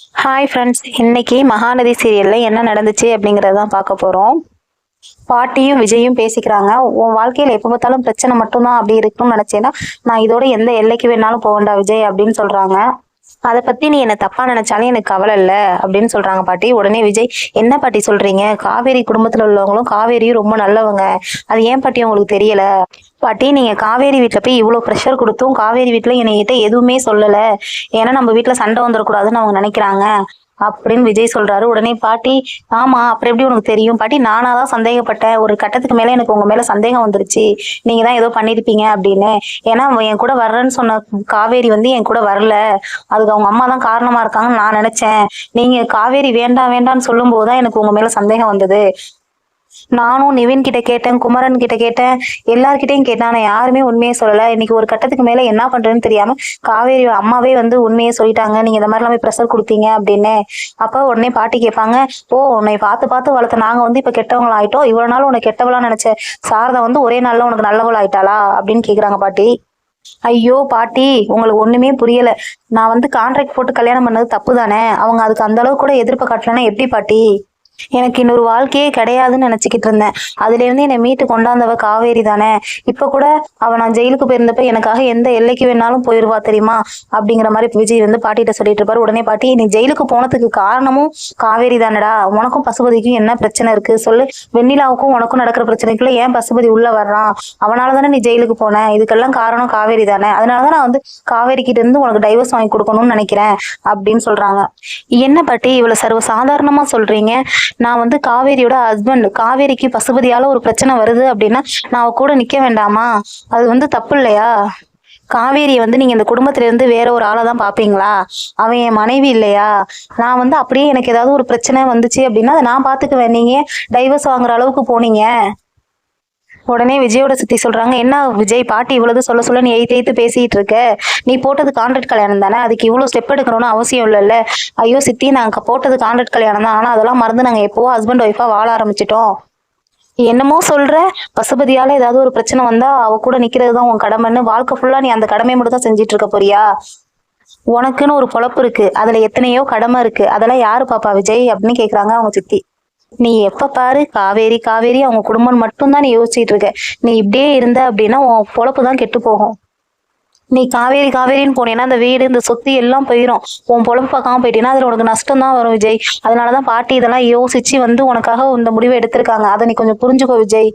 Hi friends இன்னைக்கு மகாநதி சீரியல்ல என்ன நடந்துச்சு அப்படிங்கறத தான் பார்க்க போறோம். பாட்டியும் விஜயும் பேசிக்கிறாங்க உன் வாழ்க்கையில எப்ப பார்த்தாலும் பிரச்சனை மட்டும்தான் அப்படி இருக்கும்னு நினைச்சேன்னா நான் இதோட எந்த எல்லைக்கு வேணாலும் போவேண்டா விஜய் அப்படின்னு சொல்றாங்க. அதை பத்தி நீ என்ன தப்பா நினைச்சாலும் எனக்கு கவலை இல்ல அப்படின்னு சொல்றாங்க பாட்டி. உடனே விஜய் என்ன பாட்டி சொல்றீங்க? காவேரி குடும்பத்துல உள்ளவங்களும் காவேரியும் ரொம்ப நல்லவங்க. அது ஏன் பாட்டி உங்களுக்கு தெரியல? பாட்டி நீங்க காவேரி வீட்டுல போய் இவ்வளவு ப்ரெஷர் கொடுத்தும் காவேரி வீட்டுல என்கிட்ட எதுவுமே சொல்லல. ஏன்னா நம்ம வீட்டுல சண்டை வந்துடக்கூடாதுன்னு அவங்க நினைக்கிறாங்க. அப்படின்னு விஜய் சொல்றாரு. உடனே பாட்டி ஆமா அப்புறம் எப்படி உனக்கு தெரியும்? பாட்டி நானா தான் சந்தேகப்பட்டேன். ஒரு கட்டத்துக்கு மேல எனக்கு உங்க மேல சந்தேகம் வந்துருச்சு. நீங்க தான் ஏதோ பண்ணிருப்பீங்க அப்படின்னு. ஏன்னா என் கூட வர்றேன்னு சொன்ன காவேரி வந்து என் கூட வரல. அதுக்கு அவங்க அம்மா தான் காரணமா இருக்காங்கன்னு நான் நினைச்சேன். நீங்க காவேரி வேண்டாம் வேண்டாம்னு சொல்லும் போதுதான் எனக்கு உங்க மேல சந்தேகம் வந்தது. நானும் நிவின் கிட்ட கேட்டேன் குமரன் கிட்ட கேட்டேன் எல்லார்கிட்டயும் கேட்டேன். ஆனா யாருமே உண்மையை சொல்லல. இன்னைக்கு ஒரு கட்டத்துக்கு மேல என்ன பண்றேன்னு தெரியாம காவேரி அம்மாவே வந்து உண்மையை சொல்லிட்டாங்க. நீங்க இந்த மாதிரி போய் ப்ரெஷர் கொடுத்தீங்க அப்படின்னு. அப்ப உடனே பாட்டி கேட்பாங்க ஓ உன்னை பார்த்து பார்த்து வளர்த்த நாங்க வந்து இப்ப கெட்டவங்களா ஆயிட்டோம். இவ்வளவு நாள் உன்னை கெட்டவளா நினைச்ச சாரதா வந்து ஒரே நாள்ல உனக்கு நல்லவள் ஆயிட்டாளா? அப்படின்னு கேக்குறாங்க பாட்டி. ஐயோ பாட்டி உங்களுக்கு ஒண்ணுமே புரியல. நான் வந்து கான்ட்ராக்ட் போட்டு கல்யாணம் பண்ணது தப்பு தானே அவங்க அதுக்கு அந்த அளவுக்கு கூட எதிர்ப்பு காட்டலன்னா எப்படி பாட்டி? எனக்கு இன்னொரு வாழ்க்கையே கிடையாதுன்னு நினைச்சுக்கிட்டு இருந்தேன். அதுல இருந்து என்னை மீட்டு கொண்டாந்தவ காவேரி தானே? இப்ப கூட அவ நான் ஜெயிலுக்கு போயிருந்தப்ப எனக்காக எந்த எல்லைக்கு வேணாலும் போயிருவா தெரியுமா? அப்படிங்கிற மாதிரி விஜய் வந்து பாட்டிகிட்ட சொல்லிட்டு இருப்பாரு. உடனே பாட்டி நீ ஜெயிலுக்கு போனதுக்கு காரணமும் காவேரி தானடா. உனக்கும் பசுபதிக்கும் என்ன பிரச்சனை இருக்கு? சொல்லு. வெண்ணிலாவுக்கும் உனக்கும் நடக்கிற பிரச்சனைக்குள்ள ஏன் பசுபதி உள்ள வர்றான்? அவனால தானே நீ ஜெயிலுக்கு போன. இதுக்கெல்லாம் காரணம் காவேரி தானே. அதனாலதான் நான் வந்து காவேரி கிட்ட இருந்து உனக்கு டைவர்ஸ் வாங்கி கொடுக்கணும்னு நினைக்கிறேன். அப்படின்னு சொல்றாங்க. என்ன பாட்டி இவ்வளவு சர்வ சாதாரணமா சொல்றீங்க? நான் வந்து காவேரியோட ஹஸ்பண்ட் காவேரிக்கு பசுபதியால ஒரு பிரச்சனை வருது அப்படின்னா நான் அவ கூட நிக்க வேண்டாமா? அது வந்து தப்பு இல்லையா? காவேரியை வந்து நீங்க இந்த குடும்பத்துல இருந்து வேற ஒரு ஆளை தான் பாப்பீங்களா? அவன் என் மனைவி இல்லையா? நான் வந்து அப்படியே எனக்கு ஏதாவது ஒரு பிரச்சனை வந்துச்சு அப்படின்னா அதை நான் பாத்துக்குவேன். நீங்க டைவர்ஸ் வாங்குற அளவுக்கு போனீங்க? உடனே விஜயோட சித்தி சொல்றாங்க என்ன விஜய் பாட்டி இவ்வளவு சொல்ல சொல்ல நீ எய்த்து எய்த்து பேசிட்டு இருக்க? நீ போட்டது கான்ட்ராக்ட் கல்யாணம் தானே? அதுக்கு இவ்வளவு ஸ்டெப் எடுக்கணும்னு அவசியம் இல்லைல்ல. ஐயோ சித்தி நாங்க போட்டது கான்ட்ராக்ட் கல்யாணம் தான். ஆனா அதெல்லாம் மறந்து நாங்க எப்போவோ ஹஸ்பண்ட் ஒய்ஃபா வாழ ஆரம்பிச்சிட்டோம். என்னமோ சொல்ற? பசுபதியால ஏதாவது ஒரு பிரச்சனை வந்தா அவ கூட நிக்கிறது தான் உன் கடமைன்னு வாழ்க்கை ஃபுல்லா நீ அந்த கடமையை மட்டும் தான் செஞ்சுட்டு இருக்க போறியா? உனக்குன்னு ஒரு பொழப்பு இருக்கு. அதுல எத்தனையோ கடமை இருக்கு. அதெல்லாம் யாரு பாப்பா? விஜய் அப்படின்னு கேக்குறாங்க அவங்க சித்தி. நீ எப்ப பாரு காவேரி காவேரி அவங்க குடும்பம் மட்டும்தான் நீ யோசிச்சுட்டு இருக்க. நீ இப்படியே இருந்த அப்படின்னா உன் பொழப்பு தான் கெட்டு போகும். நீ காவேரி காவேரின்னு போனேன்னா அந்த வீடு இந்த சொத்து எல்லாம் போயிடும் உன் பொழப்பு பார்க்காம போயிட்டீங்கன்னா அதுல உனக்கு நஷ்டம் தான் வரும் விஜய். அதனாலதான் பாட்டி இதெல்லாம் யோசிச்சு வந்து உனக்காக இந்த முடிவை எடுத்திருக்காங்க. அதை நீ கொஞ்சம் புரிஞ்சுக்கோ விஜய்.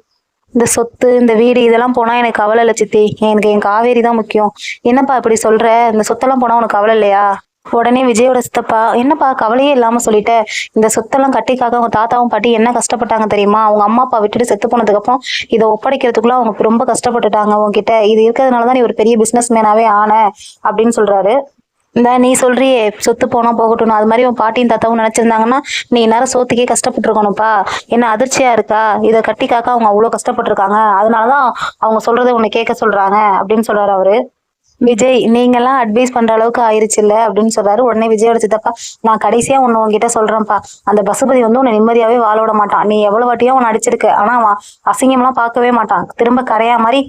இந்த சொத்து இந்த வீடு இதெல்லாம் போனா எனக்கு கவலை இல்லை சித்தி. எனக்கு என் காவேரி தான் முக்கியம். என்னப்பா இப்படி சொல்ற? இந்த சொத்தெல்லாம் போனா உனக்கு கவலை இல்லையா? உடனே விஜயோட சித்தப்பா என்னப்பா கவலையே இல்லாம சொல்லிட்ட. இந்த சொத்தெல்லாம் கட்டிக்காக அவங்க தாத்தாவும் பாட்டி என்ன கஷ்டப்பட்டாங்க தெரியுமா? அவங்க அம்மா அப்பா விட்டுட்டு செத்து போனதுக்கு அப்புறம் இதை ஒப்படைக்கிறதுக்குள்ள அவங்க ரொம்ப கஷ்டப்பட்டுட்டாங்க உங்ககிட்ட இது இருக்கிறதுனாலதான் நீ ஒரு பெரிய பிசினஸ் மேனாவே ஆன அப்படின்னு சொல்றாரு. இந்த நீ சொல்றியே சொத்து போனா போகட்டும் அது மாதிரி உன் பாட்டியும் தாத்தாவும் நினைச்சிருந்தாங்கன்னா நீ நேரம் சோத்துக்கே கஷ்டப்பட்டுருக்கணும்ப்பா. என்ன அதிர்ச்சியா இருக்கா? இதை கட்டிக்காக்க அவங்க அவ்வளவு கஷ்டப்பட்டிருக்காங்க. அதனாலதான் அவங்க சொல்றதை உன்னை கேட்க சொல்றாங்க அப்படின்னு சொல்றாரு அவரு. விஜய் நீங்கெல்லாம் அட்வைஸ் பண்ற அளவுக்கு ஆயிருச்சு இல்ல அப்படின்னு சொல்றாரு. உடனே விஜயோட சித்தப்பா நான் கடைசியா ஒண்ணு உன்கிட்ட சொல்றேன்ப்பா. அந்த பசுபதி வந்து உன்னை நிம்மதியாவே வாழ விட மாட்டான். நீ எவ்வளவு வாட்டியா உன்னை அடிச்சிருக்க. ஆனா அவன் அசிங்கம்லாம் பார்க்கவே மாட்டான். திரும்ப கரையா மாதிரி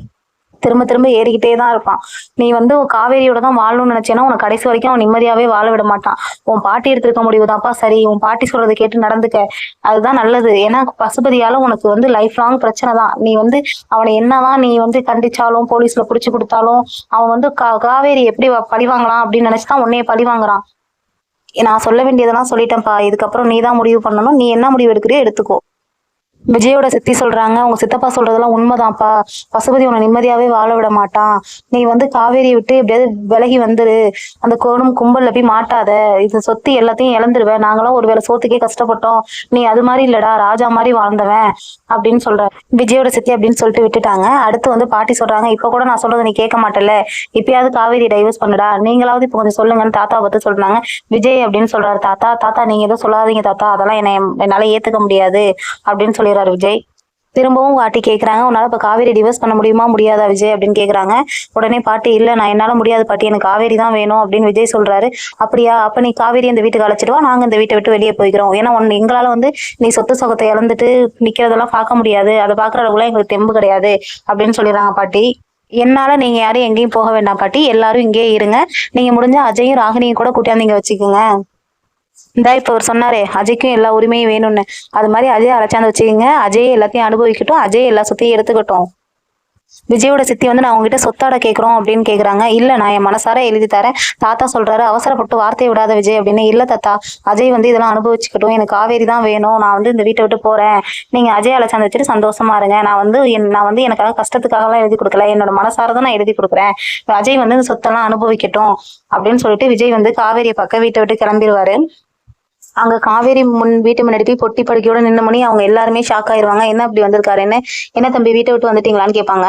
திரும்ப திரும்ப ஏறிக்கிட்டே தான் இருப்பான். நீ வந்து உன் காவேரியோட தான் வாழணும்னு நினைச்சேன்னா உனக்கு கடைசி வரைக்கும் அவன் நிம்மதியாவே வாழ விட மாட்டான். உன் பாட்டி எடுத்திருக்க முடிவுதான்ப்பா சரி உன் பாட்டி சொல்றதை கேட்டு நடந்துக்க. அதுதான் நல்லது. ஏன்னா பசுபதியால உனக்கு வந்து லைஃப் லாங் பிரச்சனை தான். நீ வந்து அவனை என்னதான் நீ வந்து கண்டிச்சாலும் போலீஸ்ல புடிச்சு கொடுத்தாலும் அவன் வந்து கா- காவேரி எப்படி வ- பழி வாங்கலாம் அப்படின்னு நினைச்சுதான் உன்னைய பழி வாங்குறான். நான் சொல்ல வேண்டியதெல்லாம் சொல்லிட்டேன்ப்பா. இதுக்கப்புறம் நீ தான் முடிவு பண்ணணும். நீ என்ன முடிவு எடுக்கிறியோ எடுத்துக்கோ. விஜயோட சித்தி சொல்றாங்க உங்க சித்தப்பா சொல்றதெல்லாம் உண்மைதான்ப்பா. பசுபதி உன்னை நிம்மதியாவே வாழ விட மாட்டான். நீ வந்து காவேரியை விட்டு எப்படியாவது விலகி வந்துரு. அந்த கோணம் கும்பல்ல போய் மாட்டாத. இது சொத்து எல்லாத்தையும் இழந்துருவேன். நாங்களாம் ஒருவேளை சோத்துக்கே கஷ்டப்பட்டோம். நீ அது மாதிரி இல்லடா ராஜா மாதிரி வாழ்ந்தவன் அப்படின்னு சொல்ற விஜயோட சித்தி அப்படின்னு சொல்லிட்டு விட்டுட்டாங்க. அடுத்து வந்து பாட்டி சொல்றாங்க இப்ப கூட நான் சொல்றதை நீ கேட்க மாட்டல இப்பயாவது காவேரி டைவர்ஸ் பண்ணுடா. நீங்களாவது இப்போ கொஞ்சம் சொல்லுங்கன்னு தாத்தா பார்த்து சொல்றாங்க. விஜய் அப்படின்னு சொல்றாரு தாத்தா தாத்தா நீங்க எதுவும் சொல்லாதீங்க தாத்தா. அதெல்லாம் என்னை என்னால ஏத்துக்க முடியாது அப்படின்னு சொல்லி சொல்லிடுறாரு விஜய். திரும்பவும் பாட்டி கேக்குறாங்க. உன்னால இப்ப காவேரி டிவர்ஸ் பண்ண முடியுமா? முடியாதா விஜய்? அப்படின்னு கேட்குறாங்க உடனே பாட்டி இல்ல நான் என்னால முடியாது பாட்டி. எனக்கு காவேரி தான் வேணும் அப்படின்னு விஜய் சொல்றாரு. அப்படியா? அப்ப நீ காவேரி இந்த வீட்டுக்கு அழைச்சிடுவா நாங்கள் நாங்க இந்த வீட்டை விட்டு வெளியே போய்க்கிறோம். ஏன்னா ஒன்று எங்களால வந்து நீ சொத்து சொகத்தை இழந்துட்டு நிக்கிறதெல்லாம் பார்க்க முடியாது. அதை பாக்குற அளவுக்குலாம் எங்களுக்கு தெம்பு கிடையாது அப்படின்னு சொல்லிடுறாங்க பாட்டி. என்னால நீங்க யாரும் எங்கேயும் போக வேண்டாம் பாட்டி. எல்லாரும் இங்கேயே இருங்க. நீங்க முடிஞ்ச அஜயும் ராகினியும் கூட கூட்டியாந்து இங்க வச்சுக்கோங்க. இந்தா இப்போ அவர் சொன்னாரே அஜய்க்கும் எல்லா உரிமையும் வேணும்னு. அது மாதிரி அஜய் அழைச்சாந்து வச்சுக்கோங்க. அஜய் எல்லாத்தையும் அனுபவிக்கட்டும். அஜய் எல்லா சொத்தையும் எடுத்துக்கட்டும். விஜயோட சித்தி வந்து நான் உங்ககிட்ட சொத்தாட கேட்குறோம் அப்படின்னு கேட்குறாங்க இல்லை நான் என் மனசார எழுதி தரேன். தாத்தா சொல்கிறாரு அவசரப்பட்டு வார்த்தையை விடாத விஜய் அப்படின்னு. இல்லை தாத்தா. அஜய் வந்து இதெல்லாம் அனுபவிச்சுக்கட்டும். எனக்கு காவேரி தான் வேணும். நான் வந்து இந்த வீட்டை விட்டு போகிறேன் நீங்கள் அஜய் அழைச்சாந்து வச்சுட்டு சந்தோஷமா இருங்க. நான் வந்து என் நான் வந்து எனக்காக கஷ்டத்துக்காகலாம் எழுதி கொடுக்கல. என்னோட மனசார தான் நான் எழுதி கொடுக்குறேன். அஜய் வந்து இந்த சொத்தெல்லாம் அனுபவிக்கட்டும் அப்படின்னு சொல்லிட்டு விஜய் வந்து காவேரியை பக்கம் வீட்டை விட்டு கிளம்பிடுவாரு அங்க காவேரி முன் வீட்டு முன்னாடி போய் பொட்டி படுக்கையோட நின்ன மணி அவங்க எல்லாருமே ஷாக் ஆயிருவாங்க. என்ன இப்படி வந்திருக்காருன்னு என்ன தம்பி வீட்டை விட்டு வந்துட்டீங்களான்னு கேட்பாங்க.